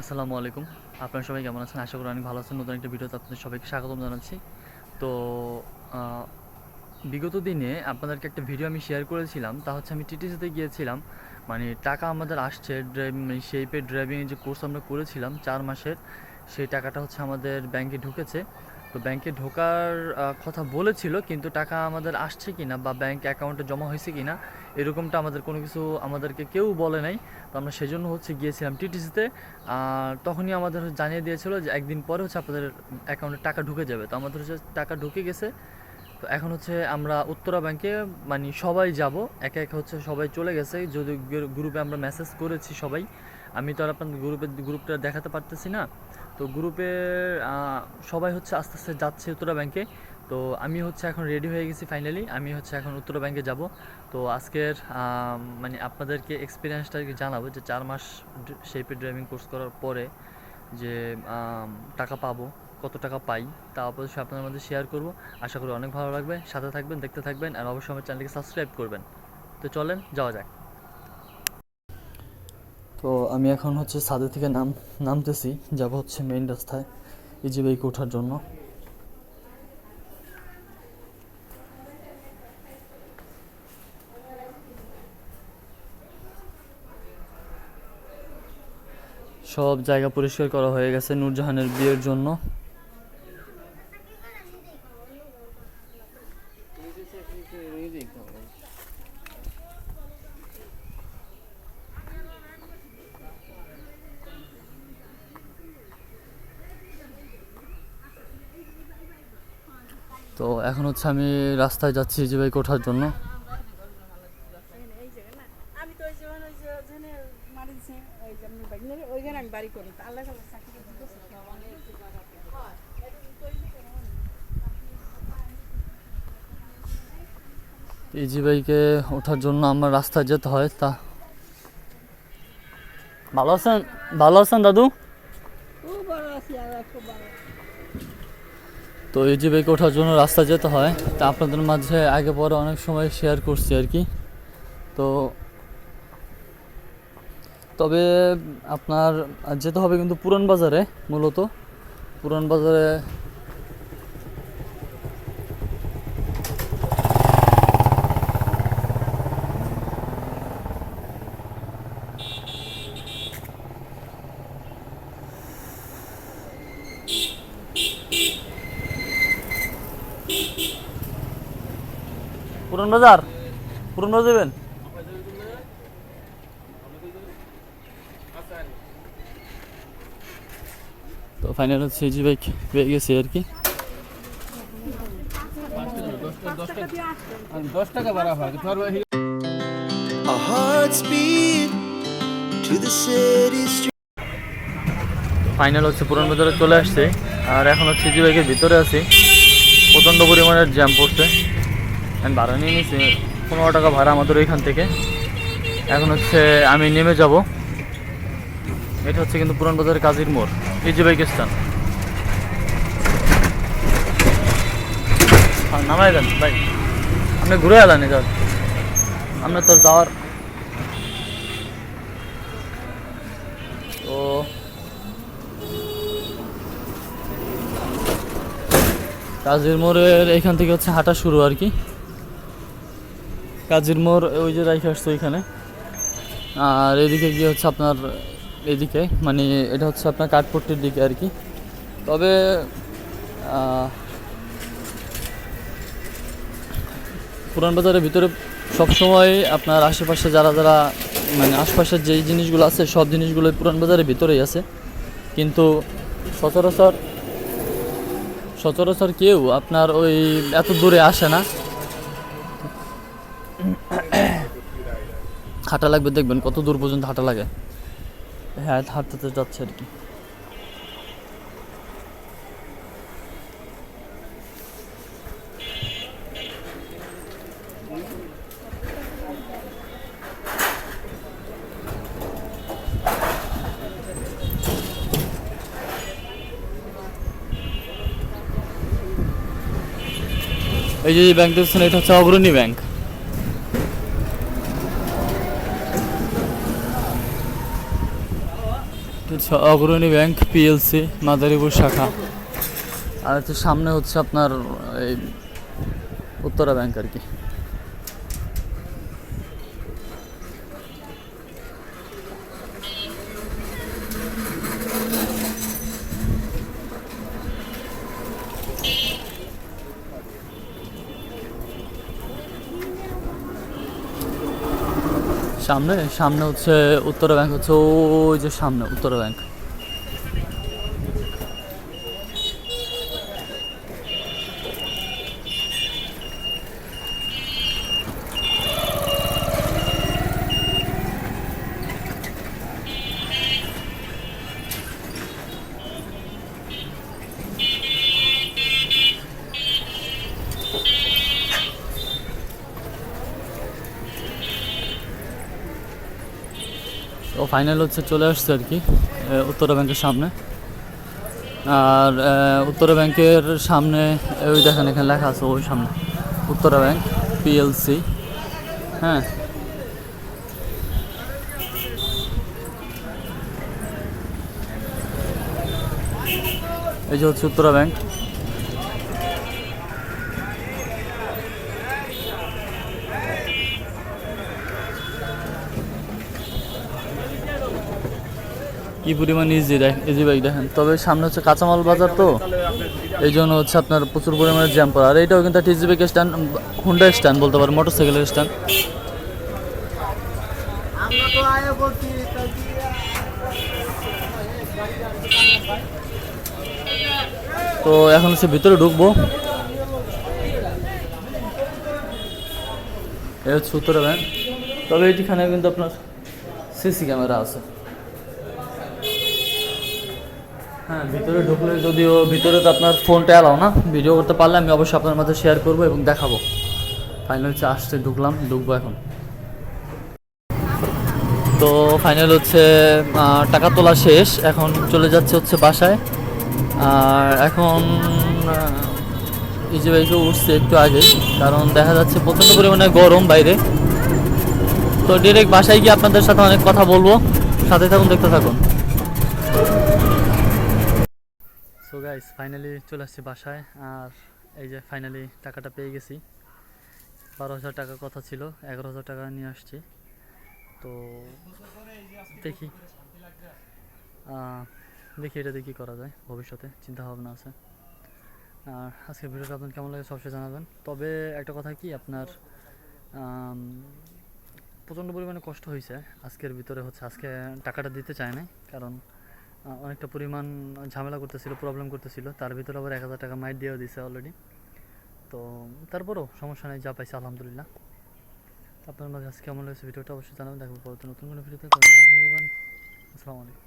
আসসালামু আলাইকুম। আপনারা সবাই কেমন আছেন? আশা করি অনেক ভালো আছেন। নতুন একটা ভিডিওতে আপনাদের সবাইকে স্বাগতম জানাচ্ছি। তো বিগত দিনে আপনাদেরকে একটা ভিডিও আমি শেয়ার করেছিলাম। তা হচ্ছে আমি টিটিসিতে গিয়েছিলাম। মানে টাকা আমাদের আসছে ড্রাইভিং মানে সেইপে ড্রাইভিংয়ের যে কোর্স আমরা করেছিলাম, চার মাসের, সেই টাকাটা হচ্ছে আমাদের ব্যাংকে ঢুকেছে। তো ব্যাংকে ঢোকার কথা বলেছিল, কিন্তু টাকা আমাদের আসছে কি না বা ব্যাংক অ্যাকাউন্টে জমা হয়েছে কি না এরকমটা আমাদের কোনো কিছু আমাদেরকে কেউ বলে নাই। তো আমরা সেজন্য হচ্ছে গিয়েছিলাম টিটিসিতে আর তখনই আমাদের জানিয়ে দিয়েছিল যে একদিন পরে হচ্ছে আপনাদের অ্যাকাউন্টে টাকা ঢুকে যাবে। তো আমাদের হচ্ছে টাকা ঢুকে গেছে। তো এখন হচ্ছে আমরা উত্তরা ব্যাংকে মানে সবাই যাব, একে একে হচ্ছে সবাই চলে গেছে। যদি গ্রুপে আমরা মেসেজ করেছি সবাই আমি তো আর আপনাদের গ্রুপের গ্রুপটা দেখাতে পারতেছি না। তো গ্রুপে আহ, সবাই হচ্ছে আস্তে আস্তে যাচ্ছে উত্তরা ব্যাংকে তো আমি হচ্ছে এখন রেডি হয়ে গেছি ফাইনালি আমি হচ্ছে এখন উত্তরা ব্যাংকে যাব। তো আজকের মানে আপনাদেরকে এক্সপিরিয়েন্সটা আর কি জানাব যে চার মাস শেপে ড্রাইভিং কোর্স করার পরে যে টাকা পাবো কত টাকা পাই তা অবশ্যই আপনাদের মধ্যে শেয়ার করব। আশা করি অনেক ভালো লাগবে। সাথে থাকবেন দেখতে থাকবেন আর অবশ্যই আমার চ্যানেলকে সাবস্ক্রাইব করবেন। তো চলেন যাওয়া যাক। তো আমি এখন হচ্ছে ছাদে থেকে নাম, নামতেছি, যাব হচ্ছে মেইন রাস্তায় ইজি বাইক ওঠার জন্য। সব জায়গা পরিষ্কার করা হয়ে গেছে নূরজাহানের বিয়ের জন্য। তো এখন হচ্ছে আমি রাস্তায় যাচ্ছি যে বাইক ওঠার জন্য। ইজি বাইকে ওঠার জন্য আমার রাস্তায় যেতে হয়, তা ভালো আছেন? ভালো আছেন দাদু? খুব বড় আছি আর খুব বড় তো এই যে বাইকে ওঠার জন্য রাস্তা যেতে হয়, তা আপনাদের মাঝে আগে পরে অনেক সময় শেয়ার করছি আর কি। তো তবে আপনার যেতে হবে কিন্তু পুরান বাজারে মূলত। পুরান বাজারে পুরান বাজার পুরান বাজার যাবেন তো ফাইনাল হচ্ছে ইজি বাইক পেয়ে গেছি আর কি. ফাইনাল হচ্ছে পুরান বাজারে চলে আসছে। আর এখন হচ্ছে জি বাইকের ভিতরে আছি। প্রচণ্ড পরিমাণের জ্যাম পড়ছে। ভাড়া নিয়ে নিয়েছি পনেরো টাকা ভাড়া আমাদের এখান থেকে। এখন হচ্ছে আমি নেমে যাব। এটা হচ্ছে কিন্তু পুরান বাজারের কাজীর মোড় ইজি বাইক স্ট্যান্ড হ্যাঁ, নামাই দেন ভাই। আপনি ঘুরে এলেন এবার আপনার তো যাওয়ার তো কাজীর মোড়ের এখান থেকে হচ্ছে হাঁটা শুরু আর কি। কাজীর মোড়, ওই যে রাইখে আসছে ওইখানে। আর এদিকে গিয়ে হচ্ছে আপনার এদিকে মানে এটা হচ্ছে আপনার কাঠপট্টির দিকে আর কি। তবে পুরান বাজারের ভিতরে সবসময় আপনার আশেপাশে যারা যারা মানে আশপাশের যেই জিনিসগুলো আছে, সব জিনিসগুলো পুরান বাজারের ভিতরেই আছে। কিন্তু সচরাচর সচরাচর কেউ আপনার ওই এত দূরে আসে না। হাঁটা লাগবে, দেখবেন কত দূর পর্যন্ত হাঁটা লাগে। হ্যাঁ হাঁটতে যাচ্ছে আর কি। এই যে ব্যাংক দেখছেন এটা হচ্ছে Agrani bank Agrani bank PLC Madaripur শাখা। আর হচ্ছে সামনে হচ্ছে আপনার এই উত্তরা ব্যাংক আর কি। সামনে সামনে হচ্ছে উত্তরা ব্যাংক হচ্ছে ওই যে সামনে উত্তরা ব্যাংক তো ফাইনাল হচ্ছে, চলে আসছে আর কি উত্তরা ব্যাংকের সামনে। আর উত্তরা ব্যাংকের সামনে ওই দেখেন এখানে লেখা আছে ওই সামনে, উত্তরা ব্যাংক পিএলসি হ্যাঁ। এই যে হচ্ছে উত্তরা ব্যাংক। কি পরিমাণ ইজি ইজি বাইক দেখেন। তবে সামনে হচ্ছে কাঁচামাল বাজার তো, এই জন্য হচ্ছে আপনার প্রচুর পরিমাণে জ্যাম পড়ে আর এইটাও কিন্তু টিজি বাইক স্ট্যান্ড হুন্ডা স্ট্যান্ড বলতে পারেন মোটর সাইকেলের স্ট্যান্ড তো এখন হচ্ছে ভিতরে ঢুকবো। এই হচ্ছে উত্তরা ব্যাংক তবে এইখানে কিন্তু আপনার সিসি ক্যামেরা আছে। হ্যাঁ ভিতরে ঢুকলে যদিও ভিতরে তো আপনার ফোনটা অ্যালাও না ভিডিও করতে পারলে আমি অবশ্যই আপনার মাঝে শেয়ার করব এবং দেখাবো। ফাইনাল হচ্ছে আসছে, ঢুকলাম, ঢুকবো এখন। তো ফাইনাল হচ্ছে টাকা তোলা শেষ, এখন চলে যাচ্ছে হচ্ছে বাসায়। আর এখন ইজি বাইকে উঠছে একটু আগে, কারণ দেখা যাচ্ছে প্রচণ্ড পরিমাণে গরম বাইরে। তো ডিরেক্ট বাসায় গিয়ে আপনাদের সাথে অনেক কথা বলব, সাথে থাকুন, দেখতে থাকুন। সো গাইস ফাইনালি চলে আসছি বাসায়। আর এই যে ফাইনালি টাকাটা পেয়ে গেছি। বারো হাজার টাকার কথা ছিল, এগারো হাজার টাকা নিয়ে আসছি। তো দেখি দেখি এটা কী করা যায়, ভবিষ্যতে চিন্তা ভাবনা আছে। আর আজকের ভিডিওটা আপনার কেমন লাগে সবসময় জানাবেন। তবে একটা কথা কি, আপনার প্রচণ্ড পরিমাণে কষ্ট হয়েছে। আজকের ভিতরে হচ্ছে, আজকে টাকাটা দিতে চায় নাই, কারণ অনেকটা পরিমাণ ঝামেলা করতেছিল প্রবলেম করতেছিল। তার ভিতরে আবার এক হাজার টাকা মাইট দিয়েও দিছে অলরেডি তো তারপরও সমস্যা নেই, যা পাইছে আলহামদুলিল্লাহ। আপনার মাঝে আজকে কেমন লেগেছে ভিডিওটা অবশ্যই জানাবেন। দেখব পরবর্তী নতুন কোনো ভিডিওতে। আসসালামু আলাইকুম।